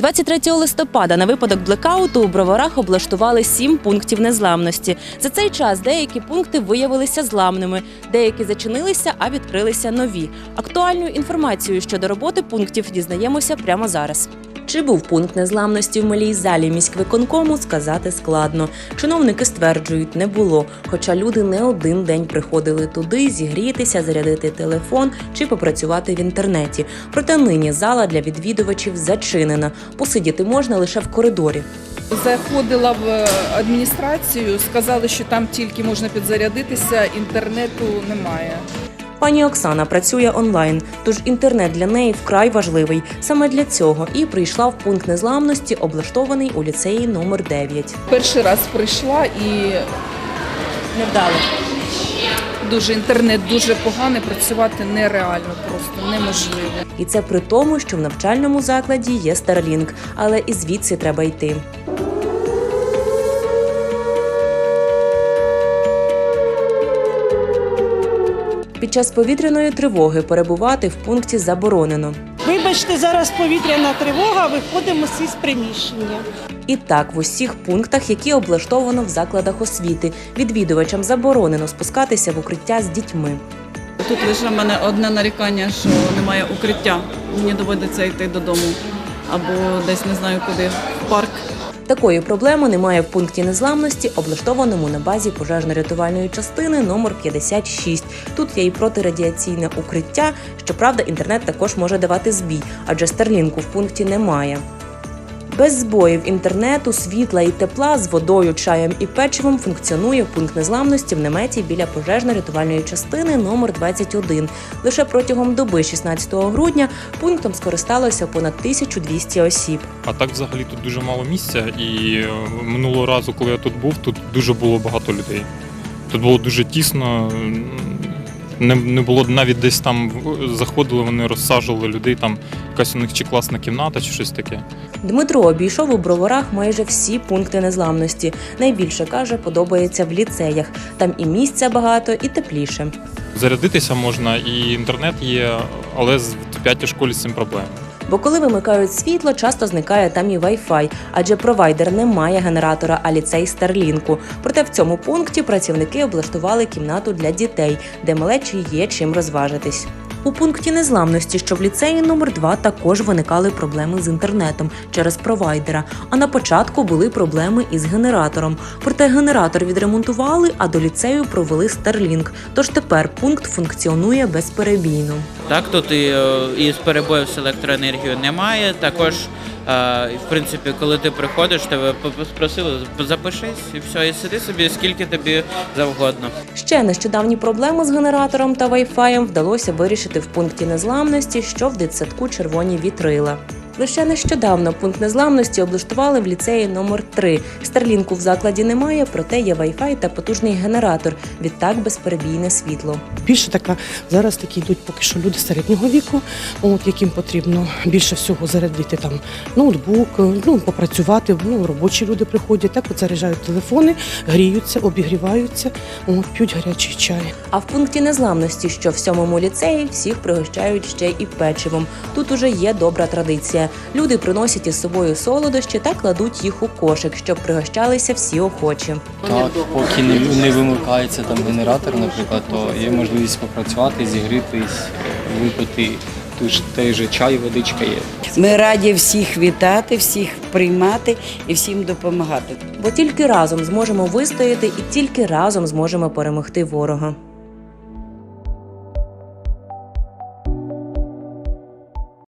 23 листопада на випадок блекауту у броварах облаштували сім пунктів незламності. За цей час деякі пункти виявилися зламними, деякі зачинилися, а відкрилися нові. Актуальну інформацію щодо роботи пунктів дізнаємося прямо зараз. Чи був пункт незламності в малій залі міськвиконкому, сказати складно. Чиновники стверджують, не було. Хоча люди не один день приходили туди зігрітися, зарядити телефон чи попрацювати в інтернеті. Проте нині зала для відвідувачів зачинена. Посидіти можна лише в коридорі. Заходила в адміністрацію, сказали, що там тільки можна підзарядитися, інтернету немає. Пані Оксана працює онлайн, тож інтернет для неї вкрай важливий. Саме для цього і прийшла в пункт незламності, облаштований у ліцеї номер 9. Перший раз прийшла і Невдало. дуже інтернет дуже поганий, працювати нереально, просто неможливо. І це при тому, що в навчальному закладі є Starlink, але і звідси треба йти. Під час повітряної тривоги перебувати в пункті заборонено. Вибачте, зараз повітряна тривога, виходимо всі з приміщення. І так, в усіх пунктах, які облаштовано в закладах освіти, відвідувачам заборонено спускатися в укриття з дітьми. Тут лише в мене одне нарікання, що немає укриття. Мені доводиться йти додому або десь не знаю куди, в парк. Такої проблеми немає в пункті незламності, облаштованому на базі пожежно-рятувальної частини номер 56. Тут є і протирадіаційне укриття. Щоправда, інтернет також може давати збій, адже старлінку в пункті немає. Без збоїв інтернету, світла і тепла з водою, чаєм і печивом функціонує пункт незламності в наметі біля пожежно-рятувальної частини номер 21. Лише протягом доби 16 грудня пунктом скористалося понад 1200 осіб. А так взагалі тут дуже мало місця, і е, минулого разу, коли я тут був, тут дуже було багато людей. Тут було дуже тісно. Не, не було навіть десь там заходили, вони розсаджували людей, там якась у них чи класна кімната, чи щось таке. Дмитро обійшов у броварах майже всі пункти незламності. Найбільше каже, подобається в ліцеях. Там і місця багато, і тепліше. Зарядитися можна, і інтернет є, але в п'ятій школі з цим проблема. Бо коли вимикають світло, часто зникає там і Wi-Fi, адже провайдер не має генератора, а ліцей Старлінку. Проте в цьому пункті працівники облаштували кімнату для дітей, де малечі є чим розважитись. У пункті незламності, що в ліцеї номер 2 також виникали проблеми з інтернетом через провайдера. А на початку були проблеми із генератором. Проте генератор відремонтували, а до ліцею провели Starlink. Тож тепер пункт функціонує безперебійно. Так, тут і, е, і з перебоїв з електроенергією немає. Також, в принципі, коли ти приходиш, тебе попросили запишись і все, і сиди собі скільки тобі завгодно. Ще нещодавні проблеми з генератором та вайфаєм вдалося вирішити в пункті незламності, що в дитсадку червоні вітрила. Лише нещодавно пункт незламності облаштували в ліцеї номер 3 Старлінку в закладі немає, проте є вайфай та потужний генератор. Відтак безперебійне світло. Більше така зараз такі йдуть поки що люди середнього віку, от яким потрібно більше всього зарядити там ноутбук, ну попрацювати. Ну робочі люди приходять, так от заряджають телефони, гріються, обігріваються, от п'ють гарячий чай. А в пункті незламності, що в сьомому ліцеї, всіх пригощають ще і печивом. Тут уже є добра традиція. Люди приносять із собою солодощі та кладуть їх у кошик, щоб пригощалися всі охочі. Так, поки не, не вимикається там генератор, наприклад, то є можливість попрацювати, зігрітись, випити ту ж той же чай, водичка є. Ми раді всіх вітати, всіх приймати і всім допомагати. Бо тільки разом зможемо вистояти і тільки разом зможемо перемогти ворога.